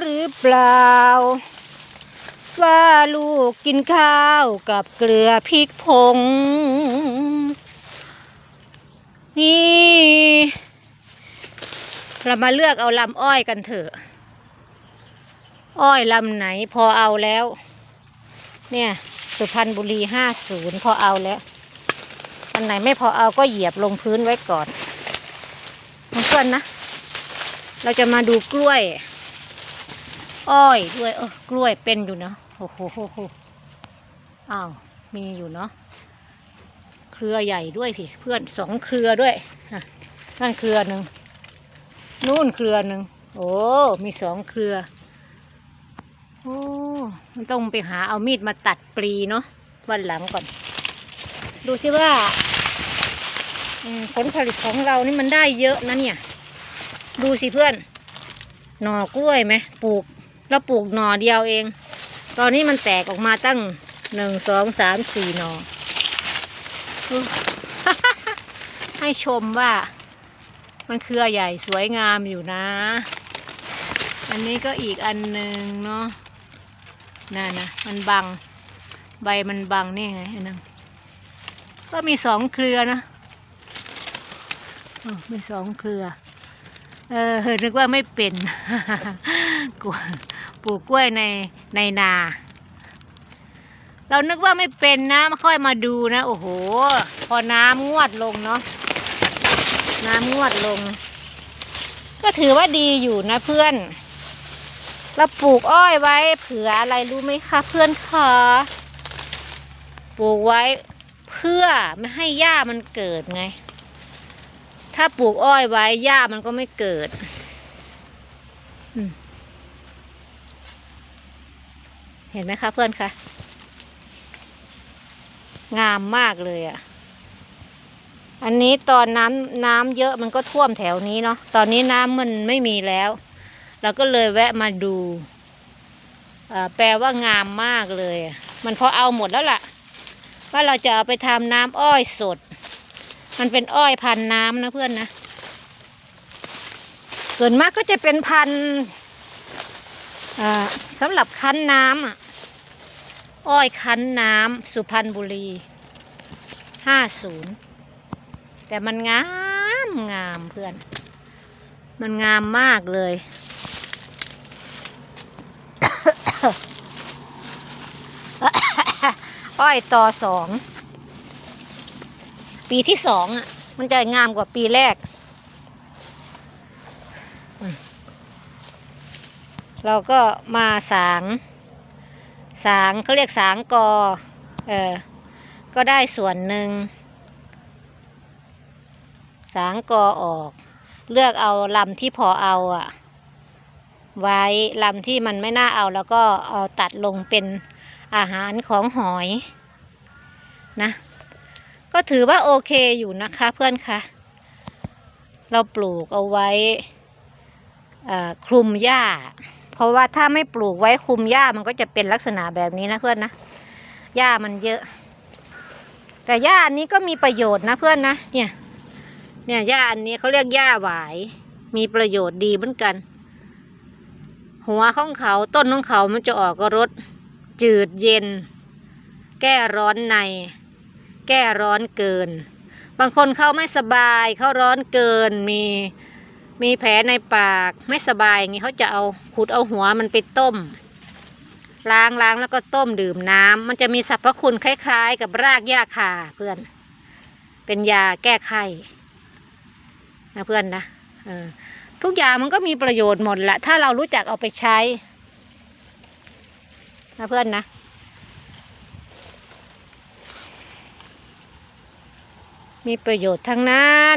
หรือเปล่า ว่าลูกกินข้าวกับเกลือพริกผง นี่ เรามาเลือกเอาลำอ้อยกันเถอะ อ้อยลำไหนพอเอาแล้ว เนี่ย สุพรรณบุรีห้าศูนย์พอเอาแล้วอันไหนไม่พอเอาก็เหยียบลงพื้นไว้ก่อนเพื่อนนะเราจะมาดูกล้วย อ้อยด้วยเออกล้วยเป็นอยู่เนาะโอ้โหอ้าวมีอยู่เนาะเครือใหญ่ด้วยสิเพื่อนสองเครือด้วยนั่นเครือหนึ่งนู่นเครือหนึ่งโอ้มีสองเครือโอ้มันต้องไปหาเอามีดมาตัดปลีเนาะวันหลังก่อน ดูสิว่าผลผลิตของเรานี่มันได้เยอะนะเนี่ย ดูสิเพื่อน หน่อกล้วยไหมปลูก แล้วปลูกหน่อเดียวเอง ตอนนี้มันแตกออกมาตั้งหนึ่งสองสามสี่หน่อ ให้ชมว่า มันเครือใหญ่สวยงามอยู่นะ อันนี้ก็อีกอันหนึ่งเนาะนั่นนะมันบัง ใบมันบังนี่ไงอันนึงก็มีสองเครือนะอมีสองเครือ เออนึกว่าไม่เป็น กล้วปลูกกล้วยในในนา เรานึกว่าไม่เป็นนะมาค่อยมาดูนะ โอ้โห พอน้ำงวดลงเนาะน้ำงวดลง ก็ถือว่าดีอยู่นะเพื่อน เราปลูกอ้อยไว้เผื่ออะไรรู้ไหมคะเพื่อนคะปลูกไว้เพื่อไม่ให้หญ้ามันเกิดไง ถ้าปลูกอ้อยไว้หญ้ามันก็ไม่เกิด อืม เห็นไหมคะเพื่อนคะ งามมากเลยอะ่ะ อันนี้ตอนน้ำน้ำเยอะมันก็ท่วมแถวนี้เนาะ ตอนนี้น้ำมันไม่มีแล้ว เราก็เลยแวะมาดู แปลว่างามมากเลย มันพอเอาหมดแล้วล่ะ ว่าเราจะเอาไปทำน้ำอ้อยสด มันเป็นอ้อยพันน้ำนะเพื่อนนะ ส่วนมากก็จะเป็นพันธุ สำหรับคั้นน้ำอ้อยคั้นน้ำสุพรรณบุรีห้าศูนย์แต่มันงามงามเพื่อน มันงามมากเลย อ้อยต่อสอง ปีที่สองอะ มันจะงามกว่าปีแรกอืม เราก็มาสางสางเขาเรียกสางกอเออก็ได้ส่วนหนึ่งสางกอออก เลือกเอาลำที่พอเอาอะไว้ลำที่มันไม่น่าเอาแล้วก็เอาตัดลงเป็นอาหารของหอยนะ ก็ถือว่าโอเคอยู่นะคะเพื่อนคะเราปลูกเอาไว้คลุมหญ้า เพราะว่าถ้าไม่ปลูกไว้คุมหญ้ามันก็จะเป็นลักษณะแบบนี้นะเพื่อนนะหญ้ามันเยอะ แต่หญ้าอันนี้ก็มีประโยชน์นะเพื่อนนะเนี่ย เนี่ยหญ้าอันนี้เขาเรียกหญ้าหวาย มีประโยชน์ดีเหมือนกัน หัวของเขาต้นของเขามันจะออกก็รสจืดเย็น แก้ร้อนใน แก้ร้อนเกิน บางคนเขาไม่สบายเขาร้อนเกินมี มีแผลในปากไม่สบายอย่างนี้เขาจะเอาขุดเอาหัวมันไปต้ม ล้างล้างแล้วก็ต้มดื่มน้ำมันจะมีสรรพคุณคล้าย ๆ กับรากหญ้าคาเพื่อน เป็นยาแก้ไข้นะเพื่อนนะเออทุกอย่างมันก็มีประโยชน์หมดแหละถ้าเรารู้จักเอาไปใช้นะเพื่อนนะมีประโยชน์ทั้งนั้น